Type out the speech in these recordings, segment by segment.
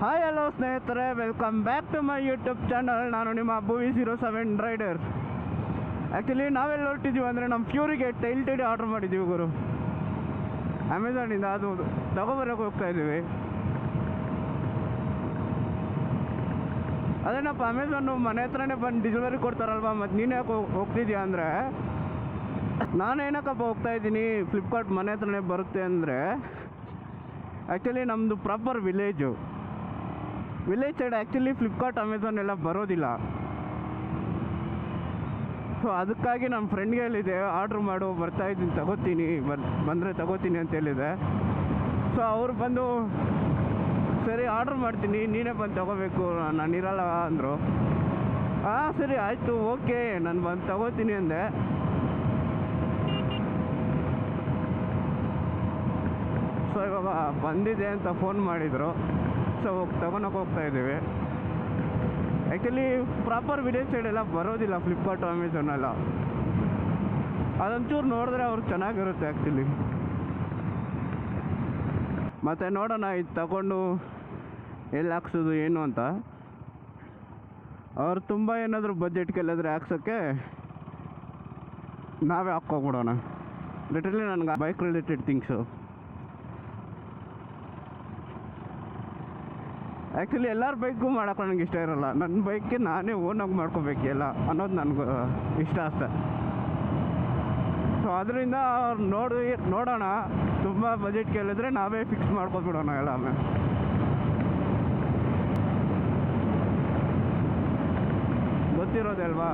Hi hello ಸ್ನೇಹಿತರೆ. Welcome back to my YouTube channel ನಾನು ನಿಮ್ಮ Bhuvi zero seven rider actually ನಾವೆಲ್ಲ ಹೊರಟಿದ್ದೀವಿ ಅಂದರೆ ನಮ್ಮ ಫ್ಯೂರಿಗೆ ಟೈಲ್ ಟೈಡಿ ಆರ್ಡ್ರ್ ಮಾಡಿದ್ದೀವಿ ಗುರು. ಅಮೆಝಾನಿಂದ ಅದು ತಗೊಬರೋಕೆ ಹೋಗ್ತಾ ಇದ್ದೀವಿ. ಅದೇನಪ್ಪ ಅಮೆಝಾನು ಮನೆ ಹತ್ರನೇ ಬಂದು ಡಿಲಿವರಿ ಕೊಡ್ತಾರಲ್ವ? ಮತ್ತು ನೀನು ಯಾಕೆ ಹೋಗ್- ಹೋಗ್ತಿದ್ಯಾ ಅಂದರೆ, ನಾನು ಏನಕ್ಕಪ್ಪ ಹೋಗ್ತಾ ಇದ್ದೀನಿ? ಫ್ಲಿಪ್ಕಾರ್ಟ್ ಮನೆ ಹತ್ರನೇ ಬರುತ್ತೆ ಅಂದರೆ ಆ್ಯಕ್ಚುಲಿ ನಮ್ಮದು proper village village side actually Flipkart Amazon ಎಲ್ಲ ಬರೋದಿಲ್ಲ. ಸೊ ಅದಕ್ಕಾಗಿ ನಮ್ಮ ಫ್ರೆಂಡ್ಗೆ ಹೇಳಿದೆ ಆರ್ಡ್ರ್ ಮಾಡು, ಬರ್ತಾ ಇದ್ದೀನಿ, ತಗೋತೀನಿ ಬಂದರೆ ತಗೋತೀನಿ ಅಂತ ಹೇಳಿದೆ. ಸೊ ಅವ್ರು ಬಂದು, ಸರಿ ಆರ್ಡ್ರ್ ಮಾಡ್ತೀನಿ, ನೀನೇ ಬಂದು ತಗೋಬೇಕು, ನಾನು ಇರಲ್ಲ, ಅಂದರು. ಹಾಂ ಸರಿ, ಆಯಿತು, ಓಕೆ, ನಾನು ಬಂದು ತಗೋತೀನಿ, ಅಂದೆ. ಸೊ ಇವಾಗ ಬಂದಿದೆ ಅಂತ ಫೋನ್ ಮಾಡಿದರು. ಸೊ ತಗೊಳಕ್ಕೆ ಹೋಗ್ತಾ ಇದ್ದೀವಿ. ಆ್ಯಕ್ಚುಲಿ ಪ್ರಾಪರ್ ವಿಲೇಜ್ ಸೈಡ್ ಎಲ್ಲ ಬರೋದಿಲ್ಲ ಫ್ಲಿಪ್ಕಾರ್ಟ್ ಅಮೆಝಾನ್ ಎಲ್ಲ. ಅದೊಂಚೂರು ನೋಡಿದ್ರೆ ಅವ್ರಿಗೆ ಚೆನ್ನಾಗಿರುತ್ತೆ ಆ್ಯಕ್ಚುಲಿ ಮತ್ತು ನೋಡೋಣ, ಇದು ತಗೊಂಡು ಎಲ್ಲಿ ಹಾಕ್ಸೋದು, ಏನು ಅಂತ. ಅವ್ರು ತುಂಬ ಏನಾದರೂ ಬಜೆಟ್ ಕೇಳಿದ್ರೆ ಹಾಕ್ಸೋಕ್ಕೆ ನಾವೇ ಹಾಕ್ಕೊಬಿಡೋಣ. ಲಿಟ್ರಲಿ ನನಗೆ ಬೈಕ್ ರಿಲೇಟೆಡ್ ಥಿಂಗ್ಸು ಆ್ಯಕ್ಚುಲಿ ಎಲ್ಲರ ಬೈಕು ಮಾಡೋಕೆ ನನಗೆ ಇಷ್ಟ ಇರೋಲ್ಲ. ನನ್ನ ಬೈಕ್ಗೆ ನಾನೇ ಓನಾಗಿ ಮಾಡ್ಕೋಬೇಕು ಎಲ್ಲ ಅನ್ನೋದು ನನಗೆ ಇಷ್ಟ ಅಷ್ಟೆ. ಸೊ ಅದರಿಂದ ನೋಡಿ, ನೋಡೋಣ. ತುಂಬ ಬಜೆಟ್ ಕೇಳಿದ್ರೆ ನಾವೇ ಫಿಕ್ಸ್ ಮಾಡ್ಕೊಬಿಡೋಣ ಎಲ್ಲ ಗೊತ್ತಿರೋದೆ ಅಲ್ವಾ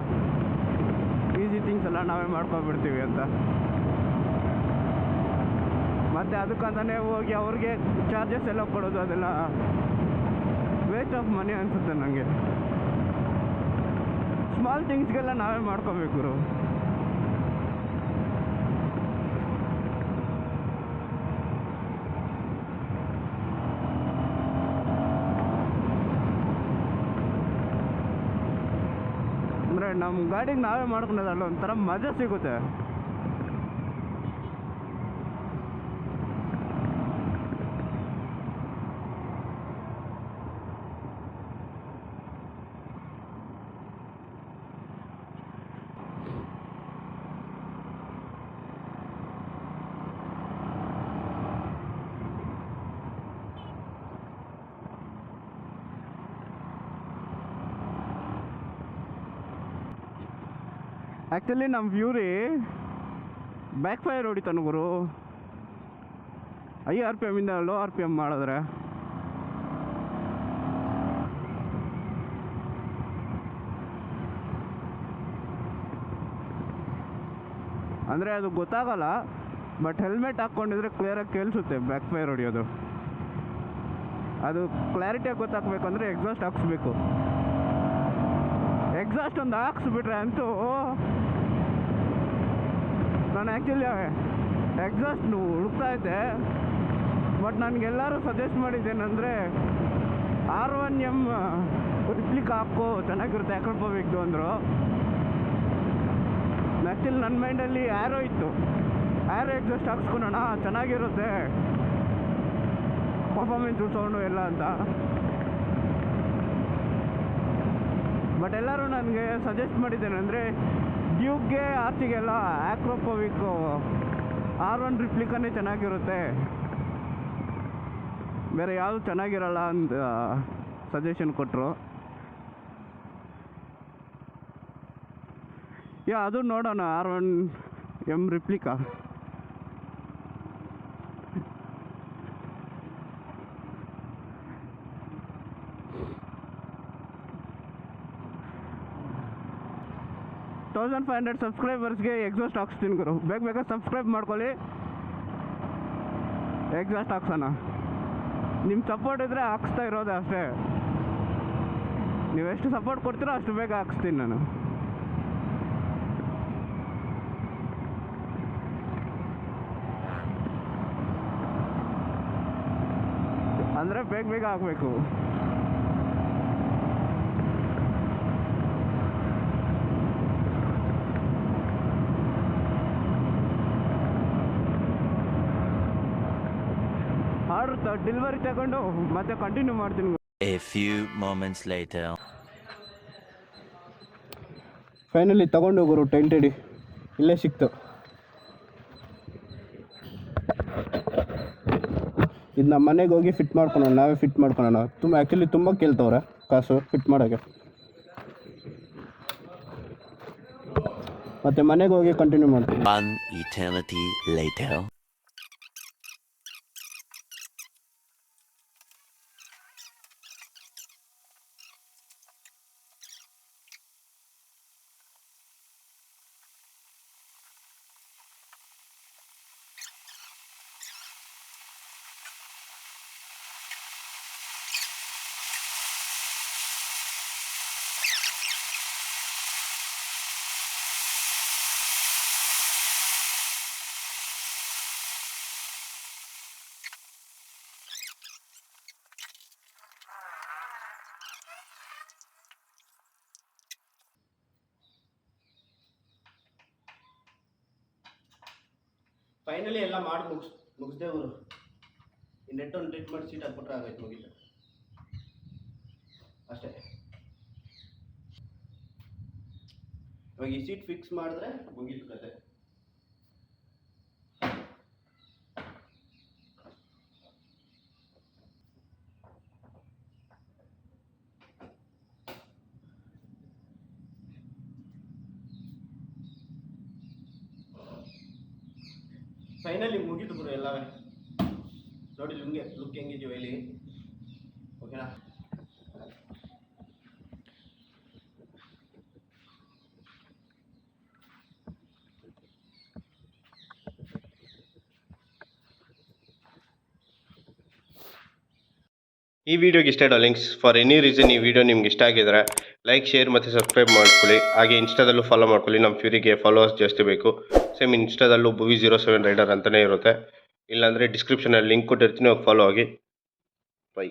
ಈಸಿ ಥಿಂಗ್ಸ್ ಎಲ್ಲ ನಾವೇ ಮಾಡ್ಕೊಬಿಡ್ತೀವಿ ಅಂತ. ಮತ್ತು ಅದಕ್ಕಂತಲೇ ಹೋಗಿ ಅವ್ರಿಗೆ ಚಾರ್ಜಸ್ ಎಲ್ಲ ಕೊಡೋದು ಅದೆಲ್ಲ ವೇಸ್ಟ್ ಆಫ್ ಮನಿ ಅನಿಸುತ್ತೆ ನನಗೆ ಸ್ಮಾಲ್ ಥಿಂಗ್ಸ್ಗೆಲ್ಲ ನಾವೇ ಮಾಡ್ಕೋಬೇಕು ಅಂದರೆ ನಮ್ಮ ಗಾಡಿಗೆ ನಾವೇ ಮಾಡ್ಕೊಳೋದಲ್ಲ ಒಂಥರ ಮಜಾ ಸಿಗುತ್ತೆ. ಆ್ಯಕ್ಚುಲಿ ನಮ್ಮ ವ್ಯೂರಿ ಬ್ಯಾಕ್ ಫೈರ್ ಹೊಡಿತ ಗುರು ಐ ಆರ್ ಪಿ ಎಮ್ಮಿಂದ ಲೋ ಆರ್ ಪಿ ಎಂ ಮಾಡಿದ್ರೆ. ಅಂದರೆ ಅದು ಗೊತ್ತಾಗಲ್ಲ ಬಟ್ ಹೆಲ್ಮೆಟ್ ಹಾಕ್ಕೊಂಡಿದ್ರೆ ಕ್ಲಿಯರಾಗಿ ಕೇಳಿಸುತ್ತೆ ಬ್ಯಾಕ್ ಫೈರ್ ಹೊಡಿಯೋದು. ಅದು ಕ್ಲಾರಿಟಿಯಾಗಿ ಗೊತ್ತಾಗಬೇಕಂದ್ರೆ ಎಕ್ಸಾಸ್ಟ್ ಹಾಕ್ಸ್ಬೇಕು. ಎಕ್ಸಾಸ್ಟ್ ಒಂದು ಹಾಕ್ಸ್ಬಿಟ್ರೆ ಅಂತೂ ನಾನು ಆ್ಯಕ್ಚುಲಿ ಎಕ್ಸಾಸ್ಟ್ ಹುಡುಕ್ತಾ ಇದ್ದೆ. ಬಟ್ ನನಗೆಲ್ಲರೂ ಸಜೆಸ್ಟ್ ಮಾಡಿದ್ದೇನೆಂದರೆ ಆರ್ ಒನ್ ಎಂ ರಿಪ್ಲಿಕ್ ಹಾಕೋ ಚೆನ್ನಾಗಿರುತ್ತೆ ಹಾಕೊಳ್ಕೋಬೇಕು ಅಂದರು. ಆ್ಯಕ್ಚುಲಿ ನನ್ನ ಮೈಂಡಲ್ಲಿ ಆ್ಯರೋ ಇತ್ತು. ಆ್ಯರೋ ಎಕ್ಸಾಸ್ಟ್ ಹಾಕ್ಸ್ಕೊಳೋಣ, ಚೆನ್ನಾಗಿರುತ್ತೆ. ಪರ್ಫಾಮೆನ್ಸ್ ಸೌಂಡು ಎಲ್ಲ ಅಂತ. ಬಟ್ ಎಲ್ಲರೂ ನನಗೆ ಸಜೆಸ್ಟ್ ಮಾಡಿದ್ದೇನೆ ಆರ್ಚಿಗೆಲ್ಲ ಆಕ್ರೋಪೋವಿಕ್ಕು. ಆರ್ ಒನ್ ರಿಪ್ಲಿಕನೇ ಚೆನ್ನಾಗಿರುತ್ತೆ. ಬೇರೆ ಯಾವುದು ಚೆನ್ನಾಗಿರಲ್ಲ ಅಂತ ಸಜೆಷನ್ ಕೊಟ್ಟರು ಯಾ ಅದು ನೋಡೋಣ. R one M replica thousand five hundred ಸಬ್ಸ್ಕ್ರೈಬರ್ಸ್ಗೆ exhaust ಹಾಕ್ಸ್ತೀನಿ ಗುರು. ಬೇಗ ಬೇಗ ಸಬ್ಸ್ಕ್ರೈಬ್ ಮಾಡ್ಕೊಳ್ಳಿ. ಎಕ್ಸಾಸ್ಟ್ ಹಾಕ್ಸೋಣ. ನಿಮ್ಮ ಸಪೋರ್ಟ್ ಇದ್ದರೆ ಹಾಕ್ಸ್ತಾ ಇರೋದು ಅಷ್ಟೇ. ನೀವು ಎಷ್ಟು ಸಪೋರ್ಟ್ ಕೊಡ್ತೀರೋ ಅಷ್ಟು ಬೇಗ ಹಾಕ್ಸ್ತೀನಿ ನಾನು. ಅಂದರೆ ಬೇಗ ಬೇಗ ಆಗಬೇಕು ಆರ್ಡ್ರ್ ಡೆಲಿವರಿ ತಗೊಂಡು ಮತ್ತೆ ಕಂಟಿನ್ಯೂ ಮಾಡ್ತೀನಿ. A few moments later. Finally ತಗೊಂಡೋಗೋರು tent ಇಡಿ ಇಲ್ಲೇ ಸಿಕ್ತು. ಇದು ನಮ್ಮ ಮನೆಗೆ ಹೋಗಿ ಫಿಟ್ ಮಾಡ್ಕೊಳೋಣ ನಾವೇ ಫಿಟ್ ಮಾಡ್ಕೊಳೋಣ. ತುಂಬ ಆ್ಯಕ್ಚುಲಿ ತುಂಬ ಕೇಳ್ತವ್ರೆ ಕಾಸು ಫಿಟ್ ಮಾಡೋಕ್ಕೆ ಮತ್ತೆ ಮನೆಗೆ ಹೋಗಿ ಕಂಟಿನ್ಯೂ ಮಾಡ್ತೀನಿ. ಫೈನಲಿ ಎಲ್ಲ ಮಾಡಿ ಮುಗಿಸ್, ಮುಗಿಸ್ದೆ ಅವರು. ಈ ನೆಟ್ ಒಂದು ಟ್ರೀಟ್ಮೆಂಟ್ ಸೀಟ್ ಹಾಕ್ಬಿಟ್ರೆ ಆಗೈತೆ ಮುಗಿಲ್ಲ ಅಷ್ಟೇ. ಇವಾಗ ಈ ಸೀಟ್ ಫಿಕ್ಸ್ ಮಾಡಿದ್ರೆ ಮುಗೀತು ಕತೆ. ಫೈನಲಿ ಮುಗಿತು ಗುರು ಎಲ್ಲ. ನೋಡಿ ಲುಂಗೆ ಲುಕ್ ಹೆಂಗಿದೀವಿ ಇಲ್ಲಿ ಓಕೆನಾ ಈ ವಿಡಿಯೋಗೆ ಇಷ್ಟ ಇಡೋ ಲಿಂಕ್ಸ್ ಫಾರ್ ಎನಿ ರೀಸನ್ ಈ ವಿಡಿಯೋ ನಿಮ್ಗೆ ಇಷ್ಟ ಆಗಿದ್ರೆ ಲೈಕ್ ಶೇರ್ ಮತ್ತು ಸಬ್ಸ್ಕ್ರೈಬ್ ಮಾಡ್ಕೊಳ್ಳಿ. ಹಾಗೆ ಇನ್ಸ್ಟಾದಲ್ಲೂ ಫಾಲೋ ಮಾಡ್ಕೊಳ್ಳಿ. ನಮ್ಮ ಫ್ಯೂರಿಗೆ ಫಾಲೋವರ್ಸ್ ಜಾಸ್ತಿ ಬೇಕು. ಸೇಮ್ ಇನ್ಸ್ಟಾದಲ್ಲೂ ಭುವಿ ಜೀರೋ ಸೆವೆನ್ ರೈಡರ್ ಅಂತಲೇ ಇರುತ್ತೆ. ಇಲ್ಲಾಂದರೆ ಡಿಸ್ಕ್ರಿಪ್ಷನಲ್ಲಿ ಲಿಂಕ್ ಕೊಟ್ಟಿರ್ತೀನಿ ಫಾಲೋ ಆಗಿ. ಬೈ